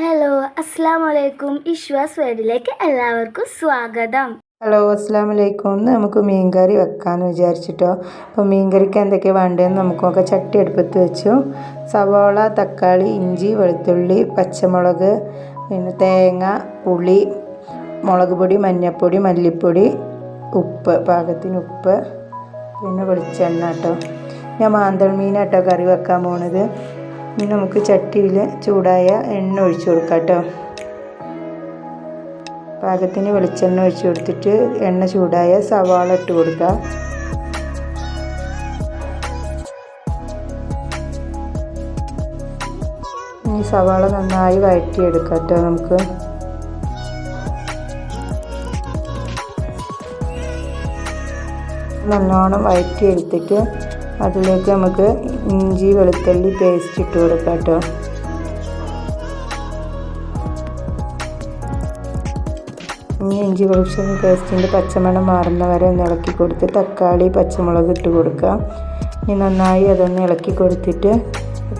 Hello അസ്സാം വലൈക്കും ഇഷ്വാസ് വേഡിലേക്ക് എല്ലാവർക്കും സ്വാഗതം. ഹലോ അസ്സാം വലൈക്കും ഇന്ന് നമുക്ക് മീൻകറി വെക്കാമെന്ന് വിചാരിച്ചിട്ടോ. അപ്പോൾ മീൻകറിക്ക് എന്തൊക്കെയാണ് വേണ്ടതെന്ന് നമുക്കൊക്കെ ചട്ടി അടുപ്പത്ത് വെച്ചു. സവോള തക്കാളി ഇഞ്ചി വെളുത്തുള്ളി പച്ചമുളക് പിന്നെ തേങ്ങ പുളി മുളക് പൊടി മഞ്ഞൾപ്പൊടി മല്ലിപ്പൊടി ഉപ്പ് പാകത്തിന് ഉപ്പ് പിന്നെ വെളിച്ചെണ്ണ കേട്ടോ. ഞാൻ മാന്തൾ മീനാട്ടോ കറി വെക്കാൻ പോണത്. ഇനി നമുക്ക് ചട്ടിയിൽ ചൂടായ എണ്ണ ഒഴിച്ചു കൊടുക്കാം കേട്ടോ. പാകത്തിന് വെളിച്ചെണ്ണ ഒഴിച്ചു കൊടുത്തിട്ട് എണ്ണ ചൂടായ സവാള ഇട്ട് കൊടുക്കുക ഈ സവാള നന്നായി വഴറ്റിയെടുക്കാം കേട്ടോ നമുക്ക്. നല്ലോണം വഴറ്റിയെടുത്തിട്ട് അതിലേക്ക് നമുക്ക് ഇഞ്ചി വെളുത്തുള്ളി പേസ്റ്റ് ഇട്ട് കൊടുക്കാം കേട്ടോ. ഇനി ഇഞ്ചി വെളുത്തുള്ളി പേസ്റ്റിന്റെ പച്ചമണം മാറുന്ന വരെ ഒന്ന് ഇളക്കി കൊടുത്ത് തക്കാളി പച്ചമുളക് ഇട്ട് കൊടുക്കുക ഇനി നന്നായി അതൊന്ന് ഇളക്കി കൊടുത്തിട്ട്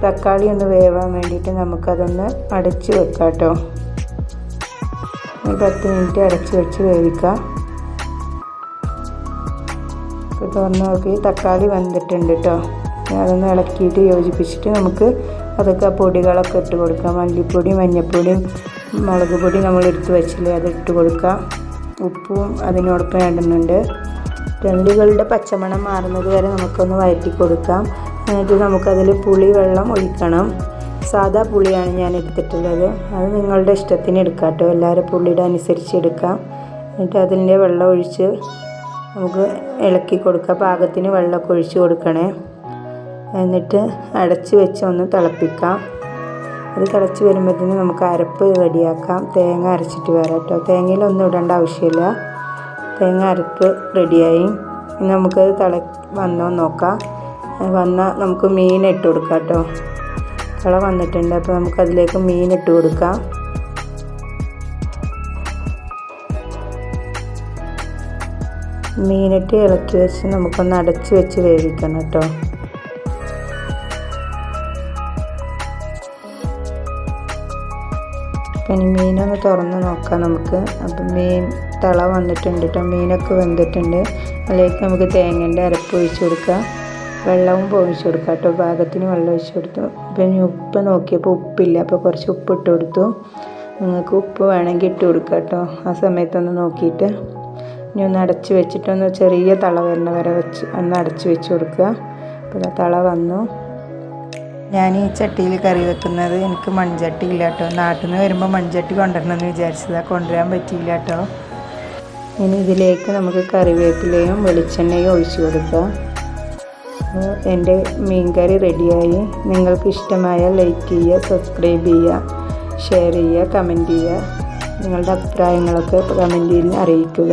തക്കാളി ഒന്ന് വേവാൻ വേണ്ടിയിട്ട് നമുക്കതൊന്ന് അടച്ച് വെക്കാം കേട്ടോ. ഒരു പത്ത് മിനിറ്റ് അടച്ച് വെച്ച് വേവിക്കാം. ഇപ്പോൾ തുറന്ന് നോക്കി തക്കാളി വെന്തിട്ടുണ്ട് കേട്ടോ അതൊന്ന് ഇളക്കിയിട്ട് യോജിപ്പിച്ചിട്ട് നമുക്ക് അതൊക്കെ പൊടികളൊക്കെ ഇട്ട് കൊടുക്കാം. മല്ലിപ്പൊടി മഞ്ഞൾപ്പൊടി മുളക് പൊടി നമ്മൾ എടുത്ത് വെച്ചില്ലേ അത് ഇട്ട് കൊടുക്കാം. ഉപ്പും അതിനോടൊപ്പം ഇടുന്നുണ്ട് രണ്ടുകളുടെ പച്ചമണം മാറുന്നത് വരെ നമുക്കൊന്ന് വഴറ്റി കൊടുക്കാം. എന്നിട്ട് നമുക്കതിൽ പുളി വെള്ളം ഒഴിക്കണം. സാധാ പുളിയാണ് ഞാൻ എടുത്തിട്ടുള്ളത്. അത് നിങ്ങളുടെ ഇഷ്ടത്തിന് എടുക്കാം കേട്ടോ എല്ലാവരും പുളിയുടെ അനുസരിച്ച് എടുക്കാം. എന്നിട്ട് അതിന്റെ വെള്ളം ഒഴിച്ച് നമുക്ക് ഇളക്കി കൊടുക്കുക. പാകത്തിന് വെള്ളമൊക്കെ ഒഴിച്ച് കൊടുക്കണേ. എന്നിട്ട് അടച്ച് വെച്ച് ഒന്ന് തിളപ്പിക്കാം. അത് തിളച്ച് വരുമ്പോഴത്തേന് നമുക്ക് അരപ്പ് റെഡിയാക്കാം. തേങ്ങ അരച്ചിട്ട് വരാം കേട്ടോ. തേങ്ങയിലൊന്നും ഇടേണ്ട ആവശ്യമില്ല. തേങ്ങ അരപ്പ് റെഡിയായി. ഇനി നമുക്കത് തിള വന്നോ നോക്കാം. വന്നാൽ നമുക്ക് മീൻ ഇട്ട് കൊടുക്കാം കേട്ടോ. തിള വന്നിട്ടുണ്ട്. അപ്പോൾ നമുക്കതിലേക്ക് മീൻ ഇട്ട് കൊടുക്കാം. മീനിട്ട് ഇളക്കി വെച്ച് നമുക്കൊന്ന് അടച്ച് വെച്ച് വേവിക്കണം കേട്ടോ. ഇനി മീനൊന്ന് തുറന്ന് നോക്കാം നമുക്ക്. അപ്പം മീൻ തള വന്നിട്ടുണ്ട് കേട്ടോ. മീനൊക്കെ വെന്തിട്ടുണ്ട്. അതിലേക്ക് നമുക്ക് തേങ്ങേന്റെ അരപ്പ് ഒഴിച്ച് കൊടുക്കാം. വെള്ളവും ഒഴിച്ച് കൊടുക്കാം കേട്ടോ. പാകത്തിന് വെള്ളം ഒഴിച്ച് കൊടുത്തു. ഇനി ഉപ്പ് നോക്കിയപ്പോൾ ഉപ്പില്ല. അപ്പോൾ കുറച്ച് ഉപ്പ് ഇട്ട് കൊടുത്തു. നിങ്ങൾക്ക് ഉപ്പ് വേണമെങ്കിൽ ഇട്ട് കൊടുക്കാം കേട്ടോ. ആ സമയത്തൊന്ന് നോക്കിയിട്ട്. ഇനി ഒന്ന് അടച്ച് വെച്ചിട്ടൊന്ന് ചെറിയ തള വരുന്ന വരെ വെച്ച് ഒന്ന് അടച്ച് വെച്ച് കൊടുക്കുക. അപ്പോൾ തള വന്നു. ഞാൻ ഈ ചട്ടിയിൽ കറി വെക്കുന്നത് എനിക്ക് മൺചട്ടി ഇല്ല കേട്ടോ. നാട്ടിൽ നിന്ന് വരുമ്പോൾ മൺചട്ടി കൊണ്ടുവരണമെന്ന് വിചാരിച്ചതാണ് കൊണ്ടുവരാൻ പറ്റിയില്ല കേട്ടോ. ഇനി ഇതിലേക്ക് നമുക്ക് കറിവേപ്പിലയും വെളിച്ചെണ്ണയും ഒഴിച്ച് അപ്പോൾ എന്റെ മീൻകറി റെഡിയായി. നിങ്ങൾക്ക് ഇഷ്ടമായ ലൈക്ക് ചെയ്യുക സബ്സ്ക്രൈബ് ചെയ്യുക ഷെയർ ചെയ്യുക കമന്റ് ചെയ്യുക. നിങ്ങളുടെ അഭിപ്രായങ്ങളൊക്കെ കമന്റിൽ അറിയിക്കുക.